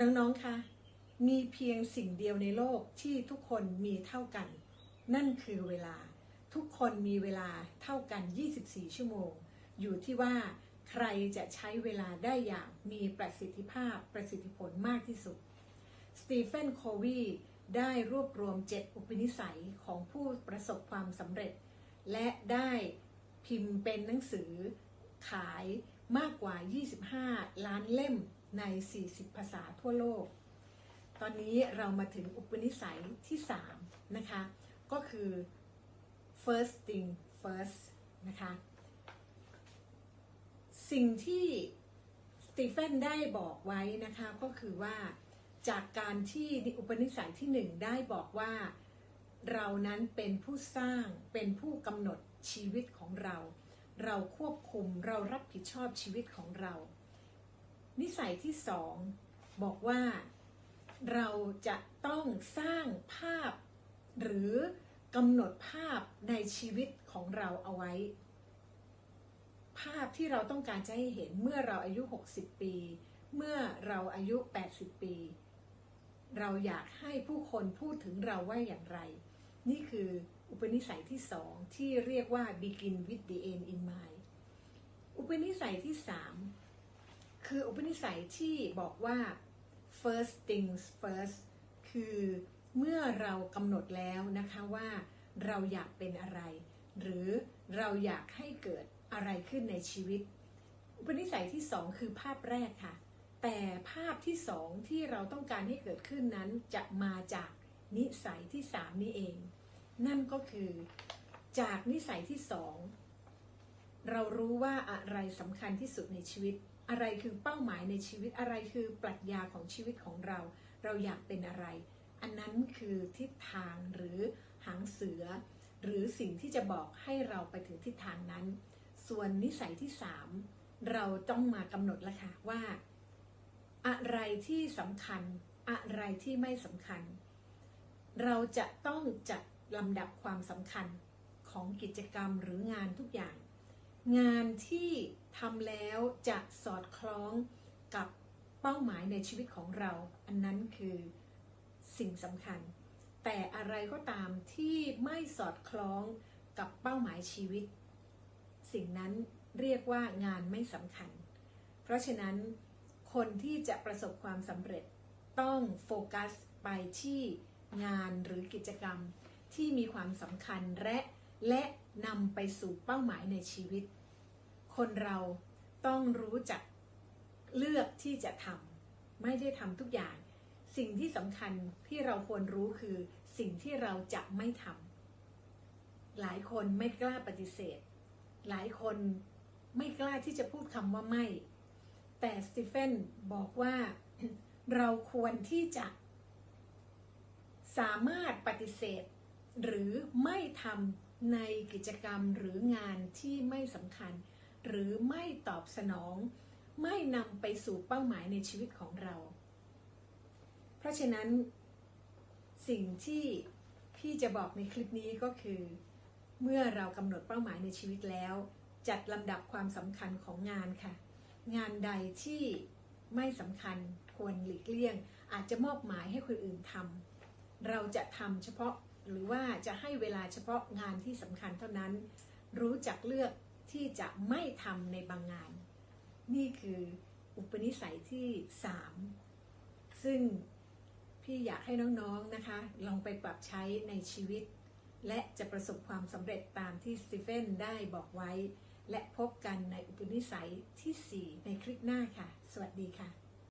น้องๆคะมีเพียงสิ่งเดียวในโลกที่ทุกคนมีเท่ากัน นั่นคือเวลา ทุกคนมีเวลาเท่ากัน 24 ชั่วโมง อยู่ที่ว่าใครจะใช้เวลาได้อย่างมีประสิทธิภาพประสิทธิผลมากที่สุด สตีเฟน โควีได้รวบรวม 7 อุปนิสัยของผู้ประสบความสำเร็จ และได้พิมพ์เป็นหนังสือขายมากกว่า 25 ล้านเล่ม ใน 40 ภาษาทั่วโลก ตอนนี้เรามาถึงอุปนิสัยที่ 3 นะคะ ก็คือ first thing first นะคะ สิ่งที่สตีเฟนได้บอกไว้นะคะก็คือว่าจากการที่อุปนิสัยที่หนึ่งได้บอกว่าเรานั้นเป็นผู้สร้างเป็นผู้กำหนดชีวิตของเรา เราควบคุมเรารับผิดชอบชีวิตของเรา นิสัยที่สองบอกว่าเราจะต้องสร้างภาพ หรือกำหนดภาพในชีวิตของเราเอาไว้ ภาพที่เราต้องการจะให้เห็นเมื่อเราอายุ 60 ปี เมื่อเราอายุ 80 ปี เราอยากให้ผู้คนพูดถึงเราว่าอย่างไร นี่คืออุปนิสัยที่สองที่เรียกว่า begin with the end in mind อุปนิสัยที่สาม คืออุปนิสัยที่บอกว่า first things first คือเมื่อเรากำหนดแล้วนะคะว่าเราอยากเป็นอะไร หรือเราอยากให้เกิดอะไรขึ้นในชีวิต อุปนิสัยที่สองคือภาพแรกค่ะ แต่ภาพที่สองที่เราต้องการให้เกิดขึ้นนั้นจะมาจากนิสัยที่สามนี้เอง นั่นก็คือจากนิสัยที่สองเรารู้ว่าอะไรสำคัญที่สุดในชีวิต อะไรคือเป้าหมายในชีวิตอะไรคือปรัชญาของชีวิตของเรา เราอยากเป็นอะไร อันนั้นคือทิศทางหรือหางเสือ หรือสิ่งที่จะบอกให้เราไปถึงทิศทางนั้น ส่วนนิสัยที่สามเราต้องมากำหนดล้วค่ะว่า อะไรที่สำคัญ อะไรที่ไม่สำคัญ เราจะต้องจัดลำดับความสำคัญของกิจกรรมหรืองานทุกอย่าง งานที่ทำแล้วจะสอดคล้องกับเป้าหมายในชีวิตของเรา อันนั้นคือสิ่งสำคัญ แต่อะไรก็ตามที่ไม่สอดคล้องกับเป้าหมายชีวิต สิ่งนั้นเรียกว่างานไม่สำคัญ เพราะฉะนั้นคนที่จะประสบความสำเร็จต้องโฟกัสไปที่งานหรือกิจกรรมที่มีความสำคัญและและ นำไปสู่เป้าหมายในชีวิต คนเราต้องรู้จักเลือกที่จะทำไม่ได้ทำทุกอย่าง สิ่งที่สำคัญที่เราควรรู้คือสิ่งที่เราจะไม่ทำหลายคนไม่กล้าปฏิเสธ หลายคนไม่กล้าที่จะพูดคำว่าไม่ แต่สตีเฟนบอกว่าเราควรที่จะสามารถปฏิเสธ หรือไม่ทำ ในกิจกรรมหรืองานที่ไม่สำคัญ หรือไม่ตอบสนอง ไม่นำไปสู่เป้าหมายในชีวิตของเรา เพราะฉะนั้น สิ่งที่พี่จะบอกในคลิปนี้ก็คือ เมื่อเรากำหนดเป้าหมายในชีวิตแล้ว จัดลำดับความสำคัญของงานค่ะ งานใดที่ไม่สำคัญควรหลีกเลี่ยง อาจจะมอบหมายให้คนอื่นทำเราจะทำเฉพาะ หรือว่าจะให้เวลาเฉพาะงานที่สำคัญเท่านั้น รู้จักเลือกที่จะไม่ทำในบางงาน นี่คืออุปนิสัยที่สามซึ่งพี่อยากให้น้องๆนนะคะ ลองไปปรับใช้ในชีวิต และจะประสบความสำเร็จตามที่สตีเฟนได้บอกไว้ และพบกันในอุปนิสัยที่ 4 ในคลิปหน้าค่ะ สวัสดีค่ะ